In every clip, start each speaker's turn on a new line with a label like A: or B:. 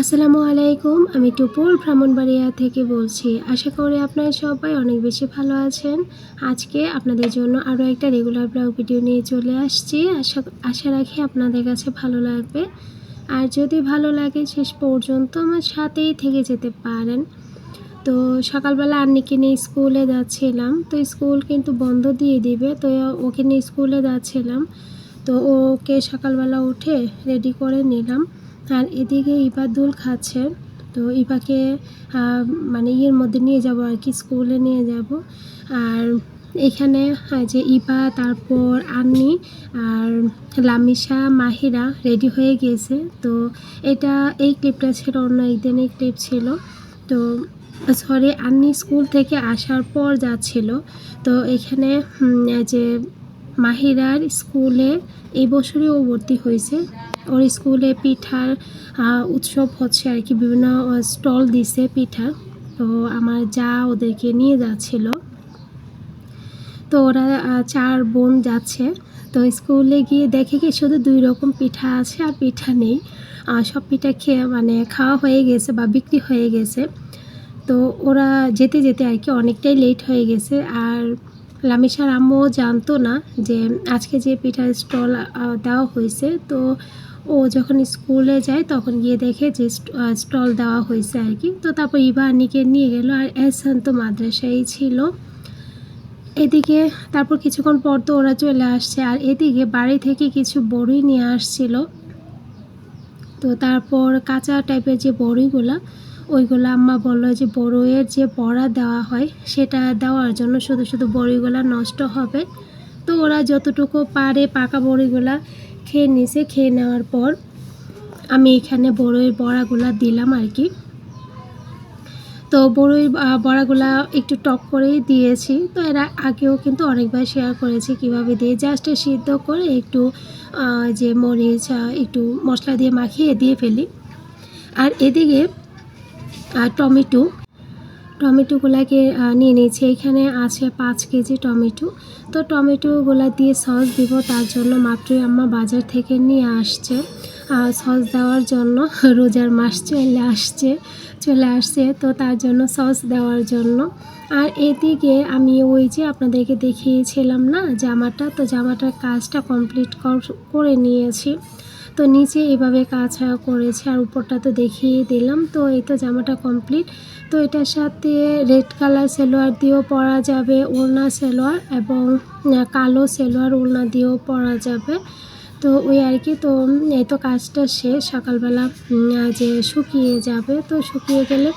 A: আসসালামু আলাইকুম, আমি টুপুর ব্রাহ্মণবাড়িয়া থেকে বলছি। আশা করি আপনারা সবাই অনেক বেশি ভালো আছেন। আজকে আপনাদের জন্য আরও একটা রেগুলার ব্লগ ভিডিও নিয়ে চলে আসছি। আশা আশা রাখি আপনাদের কাছে ভালো লাগবে। আর যদি ভালো লাগে, শেষ পর্যন্ত আমার সাথেই থেকে যেতে পারেন। তো সকালবেলা আন্নিকে নিয়ে স্কুলে যাচ্ছিলাম। তো স্কুল কিন্তু বন্ধ দিয়ে দিবে, তো ওকে নিয়ে স্কুলে যাচ্ছিলাম। তো ওকে সকালবেলা উঠে রেডি করে নিলাম। আর এদিকে ইবাদুল খাচ্ছে। তো ইপাকে মানে ইয়ের মধ্যে নিয়ে যাব আর কি, স্কুলে নিয়ে যাব। আর এখানে যে ইবা তারপর আন্নি আর লামিশা, মাহিরা রেডি হয়ে গিয়েছে। তো এটা, এই ক্লিপটা ছিল অন্য একদিনের ক্লিপ ছিল। তো সরি আন্নি স্কুল থেকে আসার পর যাচ্ছিল। তো এখানে যে মাহিরার স্কুলে এই বছরই ও ভর্তি হয়েছে। ওর স্কুলে পিঠার উৎসব হচ্ছে আর কি, বিভিন্ন স্টল দিছে পিঠা। তো আমার যা ওদেরকে নিয়ে যাচ্ছিল। তো ওরা চার বোন যাচ্ছে। তো স্কুলে গিয়ে দেখে কি শুধু দুই রকম পিঠা আছে আর পিঠা নেই। সব পিঠা খেয়ে মানে খাওয়া হয়ে গেছে বা বিক্রি হয়ে গেছে। তো ওরা যেতে যেতে আর কি অনেকটাই লেট হয়ে গেছে। আর লামিশার আম্মু জানতো না যে আজকে যে পিঠার স্টল দেওয়া হয়েছে, তো ও যখন স্কুলে যায় তখন গিয়ে দেখে যে স্টল দেওয়া হয়েছে আর কি। তো তারপর ইভা আনিকে নিয়ে গেল আর এহসান তো মাদ্রাসায় ছিল। এদিকে তারপর কিছুক্ষণ পর তো ওরা চলে আসছে আর এদিকে বাড়ি থেকে কিছু বড়ি নিয়ে আসছিল। তো তারপর কাঁচা টাইপের যে বড়িগুলা ওইগুলো আম্মা বলল যে বড়ইয়ের যে বড়া দেওয়া হয় সেটা দেওয়ার জন্য শুধু শুধু বড়িগুলা নষ্ট হবে। তো ওরা যতটুকু পারে পাকা বড়িগুলা খেয়ে নিছে, খেয়ে নেওয়ার পর আমি এখানে বড়ইয়ের বড়াগুলা দিলাম আর কি। তো বড়ই বড়াগুলা একটু টক করেই দিয়েছি। তো এরা আগেও কিন্তু অনেকবার শেয়ার করেছি কীভাবে দিয়ে জাস্ট সিদ্ধ করে একটু যে মরিচ একটু মশলা দিয়ে মাখিয়ে দিয়ে ফেলি। আর এদিকে টমেটো। টমেটোগুলাকে নিয়ে নিয়েছি। এখানে আছে পাঁচ কেজি টমেটো। তো টমেটোগুলা দিয়ে সস দিব, তার জন্য মাত্রই আম্মা বাজার থেকে নিয়ে আসছে। সস দেওয়ার জন্য রোজার মাস চলে আসছে চলে আসছে। তো তার জন্য সস দেওয়ার জন্য। আর এদিকে আমি ওই যে আপনাদেরকে দেখিয়েছিলাম না, জামাটা? তো জামাটার কাজটা কমপ্লিট করে নিয়েছি। তো নিচে এভাবে কাজ করেছে আর উপরটা তো দেখিয়ে দিলাম। তো এই তো জামাটা কমপ্লিট তো এটার সাথে রেড কালার সেলোয়ার দিয়েও পরা যাবে, ওড়না সেলোয়ার এবং কালো সেলোয়ার ওড়না দিয়েও পরা যাবে। তো ওই আর কি, তো এই তো কাজটা শেষ। সকালবেলা যে শুকিয়ে যাবে, তো শুকিয়ে গেলে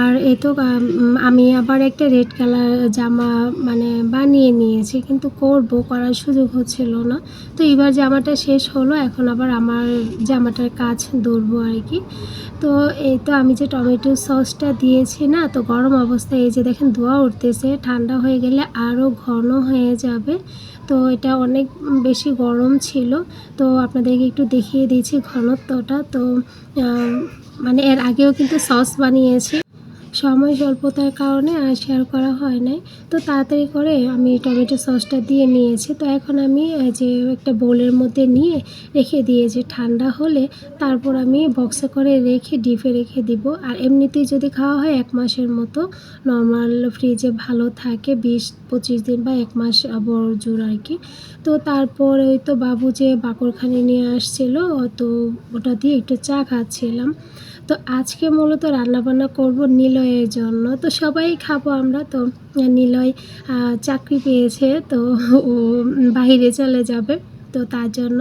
A: আর এ তো আমি আবার একটা রেড কালার জামা মানে বানিয়ে নিয়েছি, কিন্তু করব, করার সুযোগ হচ্ছিল না। তো এবার জামাটা শেষ হলো, এখন আবার আমার জামাটার কাজ ধরবো আর কি। তো এই তো আমি যে টমেটো সসটা দিয়েছি না, তো গরম অবস্থায় এই যে দেখেন ধোয়া উঠতেছে, ঠান্ডা হয়ে গেলে আরও ঘন হয়ে যাবে। তো এটা অনেক বেশি গরম ছিল, তো আপনাদেরকে একটু দেখিয়ে দিয়েছি ঘনত্বটা। তো মানে এর আগেও কিন্তু সস বানিয়েছি সময় স্বল্পতার কারণে আর শেয়ার করা হয় নাই। তো তাড়াতাড়ি করে আমি টমেটো সসটা দিয়ে নিয়েছি। তো এখন আমি যে একটা বোলের মধ্যে নিয়ে রেখে দিয়েছি, ঠান্ডা হলে তারপর আমি বক্সে করে রেখে, ডিপে রেখে দিব। আর এমনিতেই যদি খাওয়া হয়, এক মাসের মতো। নর্মাল ফ্রিজে ভালো থাকে, বিশ, পঁচিশ দিন বা এক মাস বড় জোর আর কি। তো তারপর ওই তো বাবু যে বাকরখানি নিয়ে আসছিল, তো ওটা দিয়ে একটু চা খাচ্ছিলাম। তো আজকে মূলত রান্নাবান্না করব নিলয়ের জন্য। তো সবাই খাব আমরা। তো নিলয় চাকরি পেয়েছে। তো ও বাইরে চলে যাবে। তো তার জন্য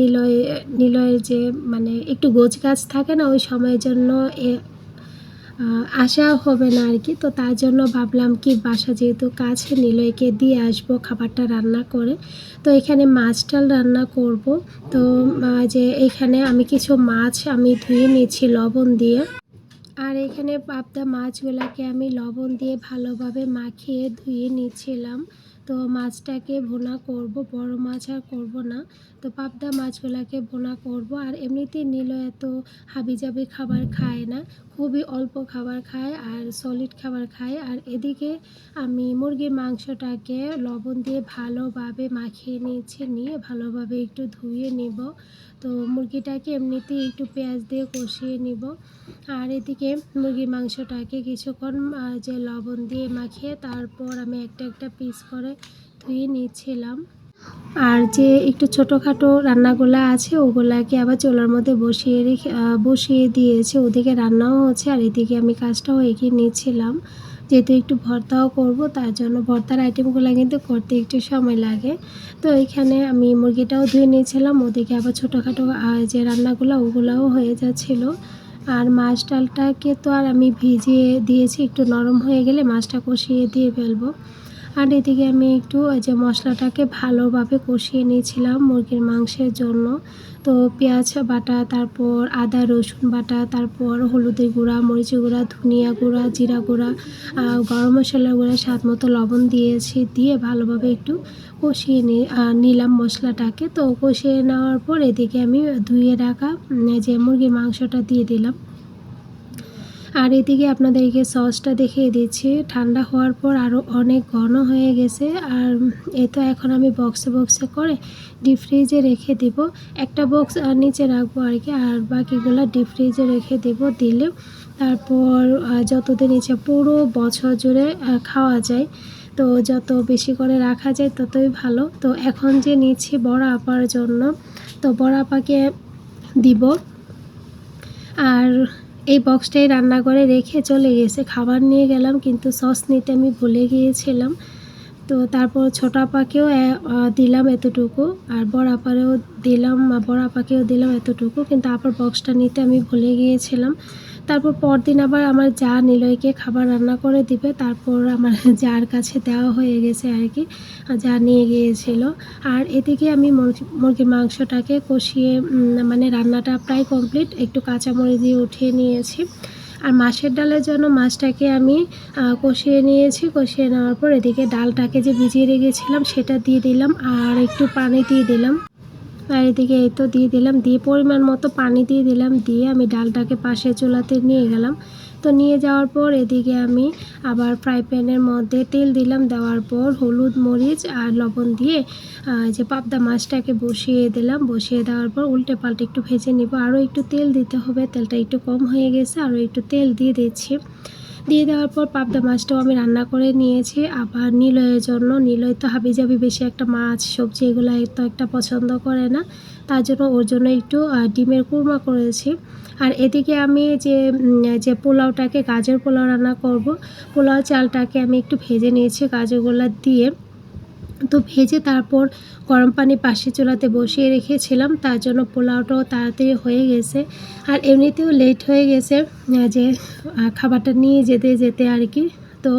A: নিলয়, নিলয়ের যে মানে একটু গোছ গাছ থাকে না, ওই সময়ের জন্য আসা হবে না আর কি। তো তার জন্য ভাবলাম কি বাসা যেহেতু কাছে, নিলয়কে দিয়ে আসব খাবারটা রান্না করে। তো এখানে মাছ ডাল রান্না করব। তো যে এখানে আমি কিছু মাছ আমি ধুয়ে নিয়েছি লবণ দিয়ে। আর এখানে পাবদা মাছগুলোকে আমি লবণ দিয়ে ভালোভাবে মাখিয়ে ধুয়ে নিচ্ছিলাম। তো মাছটাকে ভুনা করব, বড় মাছ আর করব না। তো পাবদা মাছগুলোকে ভুনা করব। আর এমনিতেই নীল এত হাবিজাবি খাবার খায় না। খুবই অল্প খাবার খায় আর সলিড খাবার খায়। আর এদিকে আমি মুরগির মাংসটাকে লবণ দিয়ে ভালোভাবে মাখিয়ে নিয়েছি, নিয়ে ভালোভাবে একটু ধুয়ে নিব। তো মুরগিটাকে এমনিতেই একটু পেঁয়াজ দিয়ে কষিয়ে নিব। আর এদিকে মুরগির মাংসটাকে কিছুক্ষণ যে লবণ দিয়ে মাখিয়ে তারপর আমি একটা একটা পিস করে ধুয়ে নিচ্ছিলাম। আর যে একটু ছোটোখাটো রান্নাগুলো আছে, ওগুলাকে আবার চোলার মধ্যে বসিয়ে রেখে বসিয়ে দিয়েছে। ওদিকে রান্নাও হচ্ছে আর এদিকে আমি কাজটাও এগিয়ে নিয়েছিলাম যেহেতু একটু ভর্তাও করব, তার জন্য ভর্তার আইটেমগুলো কিন্তু করতে একটু সময় লাগে। তো এখানে আমি মুরগিটাও ধুয়ে নিয়েছিলাম, ওদিকে আবার ছোটোখাটো যে রান্নাগুলো, ওগুলোও হয়ে যাচ্ছিল। আর মাছ ডালটাকে তো আর আমি ভিজিয়ে দিয়েছি, একটু নরম হয়ে গেলে মাছটা কষিয়ে দিয়ে ফেলব। আর এদিকে আমি একটু যে মশলাটাকে ভালোভাবে কষিয়ে নিয়েছিলাম মুরগির মাংসের জন্য। তো পেঁয়াজ বাটা, তারপর আদা, রসুন বাটা, তারপর হলুদের গুঁড়া, মরিচের গুঁড়া, ধনিয়া গুঁড়া, জিরা গুঁড়া গরম মশলার গুঁড়া, স্বাদ মতো লবণ দিয়েছি, দিয়ে ভালোভাবে একটু কষিয়ে নিলাম মশলাটাকে। তো কষিয়ে নেওয়ার পর এদিকে আমি ধুয়ে রাখা যে মুরগির মাংসটা দিয়ে দিলাম। আর এদিকে আপনাদেরকে সসটা দেখিয়ে দিচ্ছি। ঠান্ডা হওয়ার পর আরও অনেক ঘন হয়ে গেছে। আর এ তো এখন আমি বক্সে বক্সে করে ডিপ ফ্রিজে রেখে দিব। একটা বক্স নিচে রাখব আর কি। আর বাকিগুলো ডিপ ফ্রিজে রেখে দেব দিলে তারপর যতদিন ইচ্ছে পুরো বছর জুড়ে খাওয়া যায়। তো যত বেশি করে রাখা যায় ততই ভালো। তো এখন যে নিচ্ছি বড় আপার জন্য, তো বড় আপাকে দিব। আর এই বক্সটাই রান্নাঘরে রেখে চলে গেছে। খাবার নিয়ে গেলাম, কিন্তু সস নিতে আমি ভুলে গিয়েছিলাম। তো তারপর ছোট আপাকেও দিলাম এতটুকু, আর বড় আপারেও দিলাম বড় আপাকেও দিলাম এতটুকু, কিন্তু আপার বক্সটা নিতে আমি ভুলে গিয়েছিলাম। তারপর পরদিন আবার আমার যা নিলয়কে খাবার রান্না করে দিবে, তারপর আমার যার কাছে দেওয়া হয়ে গেছে আর কি যা নিয়ে গিয়েছিল। আর এদিকে আমি মুরগির মাংসটাকে কষিয়ে মানে রান্নাটা প্রায় কমপ্লিট একটু কাঁচামরিচ দিয়ে উঠিয়ে নিয়েছি। আর মাছের ডালের জন্য মাছটাকে আমি কষিয়ে নিয়েছি, কষিয়ে নেওয়ার পর এদিকে ডালটাকে যে ভিজিয়ে রেখেছিলাম, সেটা দিয়ে দিলাম, আর একটু পানি দিয়ে দিলাম। আর এদিকে এই তো দিয়ে দিলাম, দিয়ে পরিমাণ মতো পানি দিয়ে দিলাম, দিয়ে আমি ডালটাকে পাশে চুলাতে নিয়ে গেলাম। তো নিয়ে যাওয়ার পর এদিকে আমি আবার ফ্রাই প্যানের মধ্যে তেল দিলাম, দেওয়ার পর হলুদ মরিচ আর লবণ দিয়ে যে পাবদা মাছটাকে বসিয়ে দিলাম, বসিয়ে দেওয়ার পর উল্টে পাল্টে একটু ভেজে নিব। আরও একটু তেল দিতে হবে, তেলটা একটু কম হয়ে গেছে, আরও একটু তেল দিয়ে দিচ্ছি। দিয়ে দেওয়ার পর পাবদা মাছটাও আমি রান্না করে নিয়েছি। আবার নিলয়ের জন্য, নিলয় তো হাবি জাবি বেশি একটা মাছ, সবজি এগুলো তো একটা পছন্দ করে না। তার জন্য ওর জন্য একটু ডিমের কুরমা করেছি। আর এদিকে আমি যে যে পোলাওটাকে, গাজর পোলাও রান্না করব, পোলাও চালটাকে আমি একটু ভেজে নিয়েছি গাজরগুলো দিয়ে। তো ভেজে তারপর গরম পানি পাশে চুলাতে বসিয়ে রেখেছিলাম, তার জন্য পোলাওটাও তাড়াতাড়ি হয়ে গেছে। আর এমনিতেও লেট হয়ে গেছে যে খাবারটা নিয়ে যেতে যেতে আর কি। তো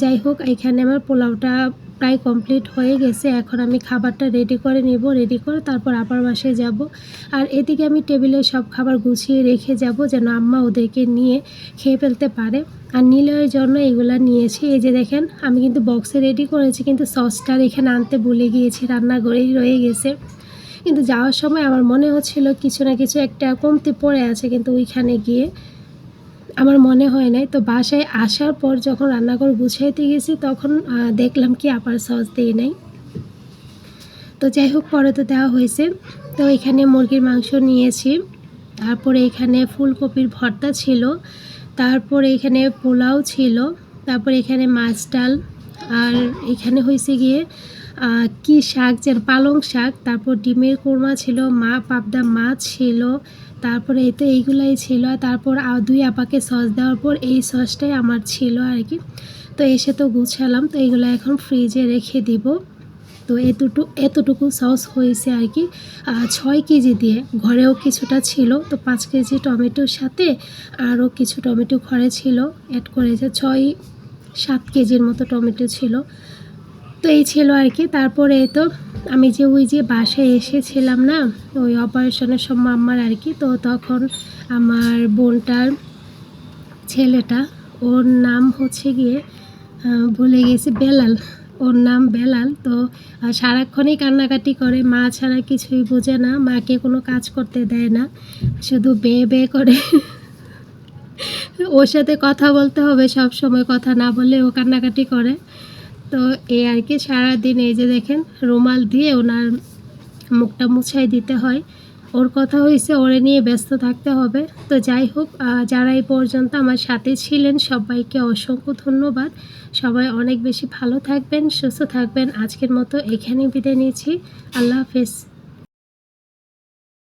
A: যাই হোক, এখানে আমার পোলাওটা প্রায় কমপ্লিট হয়ে গেছে। এখন আমি খাবারটা রেডি করে নেব রেডি করে তারপর আবার বাসে যাব। আর এদিকে আমি টেবিলে সব খাবার গুছিয়ে রেখে যাব যেন আম্মা ওদেরকে নিয়ে খেয়ে ফেলতে পারে। আর নিলয়ের জন্য এগুলো নিয়েছি। এই যে দেখেন, আমি কিন্তু বক্সে রেডি করেছি, কিন্তু সসটা এখানে আনতে ভুলে গিয়েছি, রান্নাঘরেই রয়ে গেছে। কিন্তু যাওয়ার সময় আমার মনে হচ্ছিল কিছু না কিছু একটা কমতি পড়ে আছে, কিন্তু ওইখানে গিয়ে আমার মনে হয় নাই। তো বাসায় আসার পর যখন রান্নাঘর গুছাইতে গেছি, তখন দেখলাম কি আবার সস দিয়ে নাই। তো যাই হোক, পরে তো দেওয়া হয়েছে। তো এখানে মুরগির মাংস নিয়েছি। তারপরে এখানে ফুলকপির ভর্তা ছিল। তারপরে এখানে পোলাও ছিল। তারপরে এখানে মাছ ডাল। আর এখানে হয়েছে গিয়ে কি শাক যেন, পালং শাক, তারপর ডিমের কোরমা ছিল, মা পাবদা মাছ ছিল, তারপরে এই তো এইগুলাই ছিল তারপর দুই আপাকে সস দেওয়ার পর এই সসটাই আমার ছিল আর কি। তো এসে তো গুছালাম, তো এইগুলো এখন ফ্রিজে রেখে দিব। তো এতটুকু এতটুকু সস হয়েছে আর কি। ছয় কেজি দিয়ে, ঘরেও কিছুটা ছিল, তো পাঁচ কেজি টমেটোর সাথে আরও কিছু টমেটো ঘরে ছিল অ্যাড করেছে, ছয়, সাত কেজির মতো টমেটো ছিল। তো এই ছিল আর কি। তারপরে তো আমি যে ওই যে বাসায় এসেছিলাম না, ওই অপারেশনের সময় আমার আর কি, তো তখন আমার বোনটার ছেলেটা, ওর নাম হচ্ছে গিয়ে ভুলে গেছি, বেলাল। ওর নাম বেলাল। তো সারাক্ষণই কান্নাকাটি করে, মা ছাড়া কিছুই বোঝে না, মাকে কোনো কাজ করতে দেয় না, শুধু বেয়ে বেয়ে করে। ওর সাথে কথা বলতে হবে সব সময়, কথা না বললে ও কান্নাকাটি করে। তো এই আর কি সারাদিন এই যে দেখেন, রুমাল দিয়ে ওনার মুখটা মুছাই দিতে হয়। ওর কথা হয়েছে ওরে নিয়ে ব্যস্ত থাকতে হবে। তো যাই হোক যারা এই পর্যন্ত আমার সাথে ছিলেন, সবাইকে অসংখ্য ধন্যবাদ। সবাই অনেক বেশি ভালো থাকবেন, সুস্থ থাকবেন। আজকের মতো এখানেই বিদায় নিয়েছি আল্লাহ হাফেজ।